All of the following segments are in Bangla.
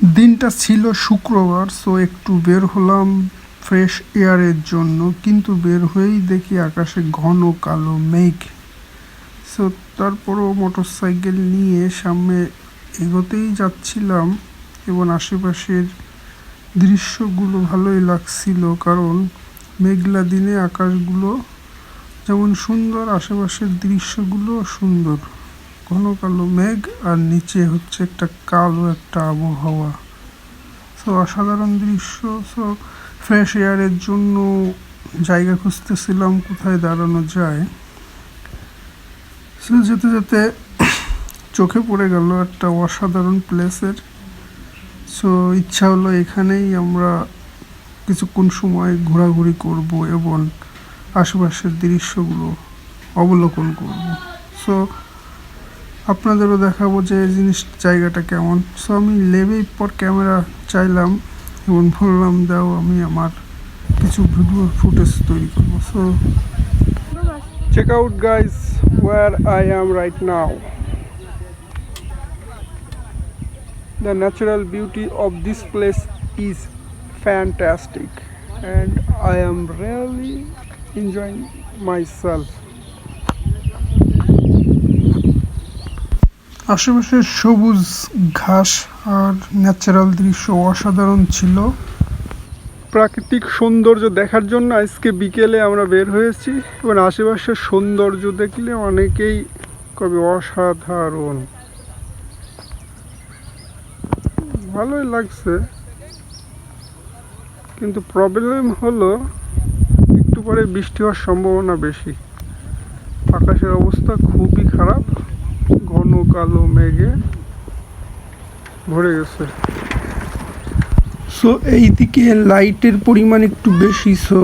দিনটা ছিল শুক্রবার সো একটু বের হলাম ফ্রেশ এয়ারের জন্য, কিন্তু বের হয়েই দেখি আকাশে ঘন কালো মেঘ। সো তারপরও মোটর সাইকেল নিয়ে সামনে এগোতেই যাচ্ছিলাম এবং আশেপাশের দৃশ্যগুলো ভালোই লাগছিল, কারণ মেঘলা দিনে আকাশগুলো যেমন সুন্দর, আশেপাশের দৃশ্যগুলো সুন্দর। ঘন কালো মেঘ আর নিচে হচ্ছে একটা কালো একটা আবহাওয়া। সো অসাধারণ দৃশ্য। সো ফ্রেশ এয়ারের জন্য জায়গা খুঁজতেছিলাম, কোথায় দাঁড়ানো যায়। সো যেতে যেতে চোখে পড়ে গেল একটা অসাধারণ প্লেসের সো ইচ্ছা হলো এখানেই আমরা কিছুক্ষণ সময় ঘোরাঘুরি করব এবং আশেপাশের দৃশ্যগুলো অবলোকন করব। সো আপনাদেরও দেখাবো যে এই জিনিস জায়গাটা কেমন। সো আমি লেবেই পর ক্যামেরা চাইলাম এবং বললাম, দাও, আমি আমার কিছু ভিডিও ফুটেজ তৈরি করব। So check out guys where I am right now The natural beauty of this place is fantastic and I am really enjoying myself. আশেপাশের সবুজ ঘাস আর ন্যাচারাল দৃশ্য অসাধারণ ছিল। প্রাকৃতিক সৌন্দর্য দেখার জন্য আজকে বিকেলে আমরা বের হয়েছি এবং আশেপাশের সৌন্দর্য দেখলে অনেকেই কবে অসাধারণ। ভালোই লাগছে। কিন্তু প্রবলেম হলো, একটু পরে বৃষ্টি হওয়ার সম্ভাবনা বেশি। আকাশের অবস্থা খুবই খারাপ। কালো মেঘে ভরে গেছে। সো এইদিকে লাইটের পরিমাণ একটু বেশি সো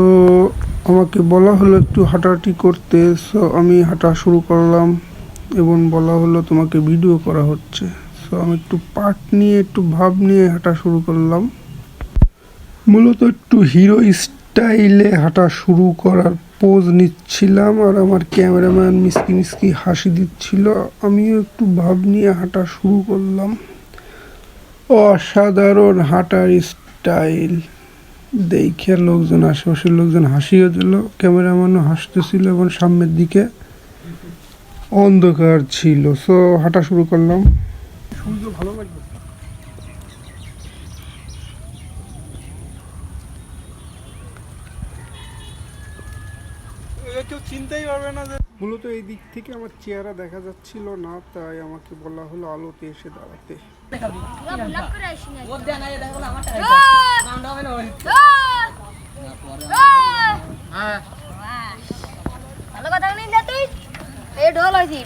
আমাকে বলা হলো একটু হাঁটাহাঁটি করতে সো আমি হাঁটা শুরু করলাম এবং বলা হলো তোমাকে ভিডিও করা হচ্ছে। সো আমি একটু পার্ট নিয়ে, একটু ভাব নিয়ে হাঁটা শুরু করলাম। মূলত একটু হিরো স্টাইলে হাঁটা শুরু করার পোজ নিচ্ছিলাম আর আমার ক্যামেরাম্যান মিসকি মিসকি হাসি দিচ্ছিল। আমিও একটু ভাব নিয়ে হাঁটা শুরু করলাম। অসাধারণ হাঁটার স্টাইল। দেখে লোকজন, আশেপাশের লোকজন হাসিও দিল, ক্যামেরাম্যানও হাসতেছিল এবং সামনের দিকে অন্ধকার ছিল। সো হাঁটা শুরু করলাম। সূর্য ভালো লাগবে চিনতেই পারবে না যে মূলত এই দিক থেকে আমার চেহারা দেখা যাচ্ছিল না তাই আমাকে বলা হলো আলোতে এসে দাঁড়াতে। ভালো কথা নেই তুই এই ঢোল হয়েছি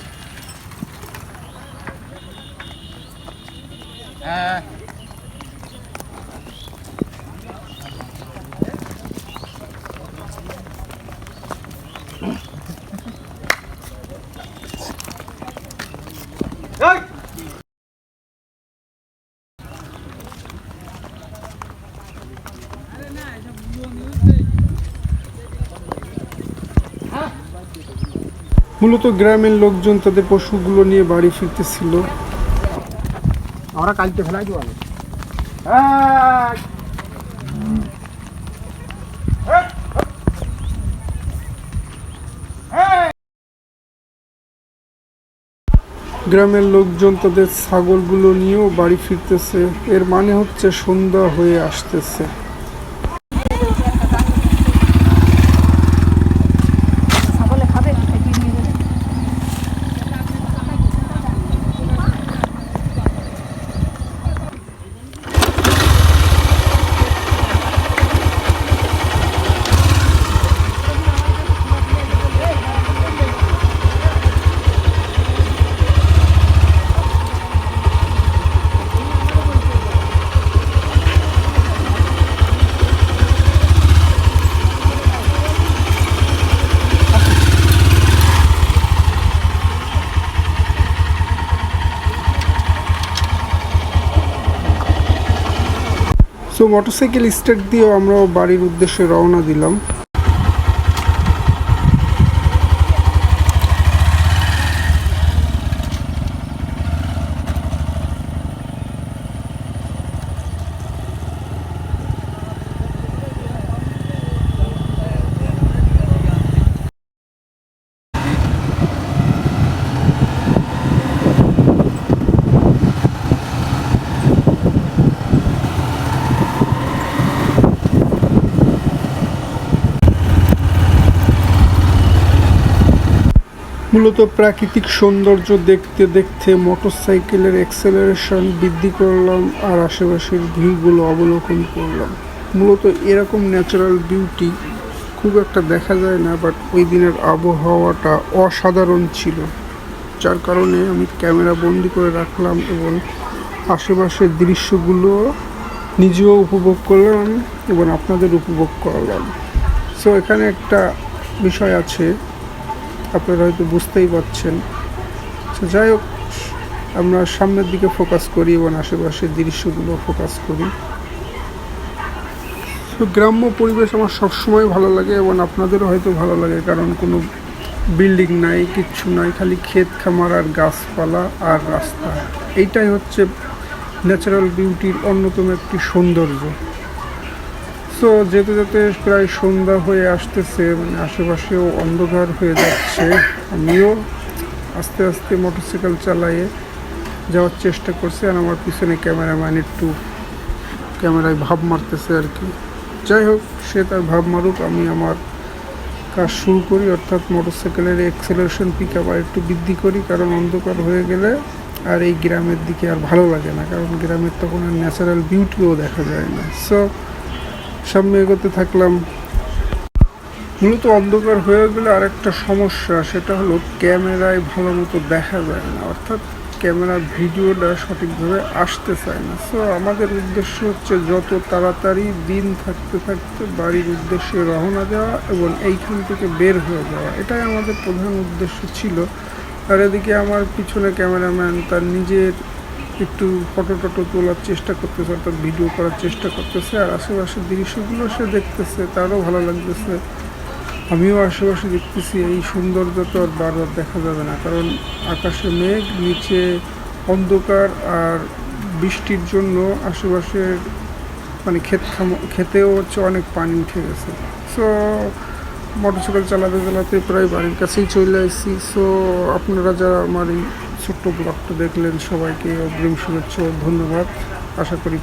মূলত গ্রামের লোকজন তাদের পশুগুলো নিয়ে বাড়ি ফিরতেছিল। আমরা কালকে ফেলাই দিব গ্রামের লোকজন তাদের ছাগলগুলো নিয়েও বাড়ি ফিরতেছে। এর মানে হচ্ছে সন্ধ্যা হয়ে আসতেছে সকলে খাবে এটি নিয়ে যাবে সো মোটরসাইকেল স্টার্ট দিয়েও আমরা বাড়ির উদ্দেশ্যে রওনা দিলাম। মূলত প্রাকৃতিক সৌন্দর্য দেখতে দেখতে মোটরসাইকেলের অ্যাক্সেলারেশন বৃদ্ধি করলাম আর আশেপাশের ভিউগুলো অবলোকন করলাম। মূলত এরকম ন্যাচারাল বিউটি খুব একটা দেখা যায় না বাট ওই দিনের আবহাওয়াটা অসাধারণ ছিল। যার কারণে আমি ক্যামেরা বন্দি করে রাখলাম এবং আশেপাশের দৃশ্যগুলো নিজেও উপভোগ করলাম এবং আপনাদের উপভোগ করলাম। সো এখানে একটা বিষয় আছে। আপনারা হয়তো বুঝতেই পারছেন। তো যাই হোক, আমরা সামনের দিকে ফোকাস করি এবং আশেপাশের দৃশ্যগুলো ফোকাস করি। তো গ্রাম্য পরিবেশ আমার সবসময় ভালো লাগে এবং আপনাদেরও হয়তো ভালো লাগে, কারণ কোনো বিল্ডিং নাই, কিচ্ছু নাই, খালি ক্ষেত খামার আর গাছপালা আর রাস্তা। এইটাই হচ্ছে ন্যাচারাল বিউটির অন্যতম একটি সৌন্দর্য। সো যেতে যেতে প্রায় সন্ধ্যা হয়ে আসতেছে মানে আশেপাশেও অন্ধকার হয়ে যাচ্ছে। আমিও আস্তে আস্তে মোটরসাইকেল চালাইয়ে যাওয়ার চেষ্টা করছি, আর আমার পিছনে ক্যামেরাম্যান একটু ক্যামেরায় ভাব মারতেছে আর কি। যাই হোক, সে তার ভাব মারুক, আমি আমার কাজ শুরু করি, অর্থাৎ মোটরসাইকেলের এক্সেলেশন পিক আপ একটু বৃদ্ধি করি, কারণ অন্ধকার হয়ে গেলে আর এই গ্রামের দিকে আর ভালো লাগে না, কারণ গ্রামের তখন আর ন্যাচারাল বিউটিও দেখা যায় না। সো সামনে এগোতে থাকলাম। মূলত অন্ধকার হয়ে গেলে আরেকটা সমস্যা, সেটা হলো ক্যামেরায় ভালো মতো দেখা যায় না। অর্থাৎ ক্যামেরার ভিডিওটা সঠিকভাবে আসতে চায় না। সো আমাদের উদ্দেশ্য হচ্ছে যত তাড়াতাড়ি দিন থাকতে থাকতে বাড়ির উদ্দেশ্যে রওনা দেওয়া এবং এইখান থেকে বের হয়ে যাওয়া। এটাই আমাদের প্রধান উদ্দেশ্য ছিল। আর এদিকে আমার পিছনে ক্যামেরাম্যান তার নিজের একটু ফটো টটো তোলার চেষ্টা করতেছে, অর্থাৎ ভিডিও করার চেষ্টা করতেছে, আর আশেপাশের দৃশ্যগুলো সে দেখতেছে, তারও ভালো লাগতেছে। আমিও আশেপাশে দেখতেছি, এই সৌন্দর্য তো আর বারবার দেখা যাবে না, কারণ আকাশে মেঘ, নিচে অন্ধকার আর বৃষ্টির জন্য আশেপাশের মানে ক্ষেত খেতেও হচ্ছে অনেক পানি উঠে গেছে। সো মোটরসাইকেল চালাতে চালাতে প্রায় বাড়ির কাছেই চলে আসছি। সো আপনারা যারা আমার এই ছোট্ট ব্লগটা দেখলেন সবাইকে অগ্রিম শুভেচ্ছা ধন্যবাদ। আশা করি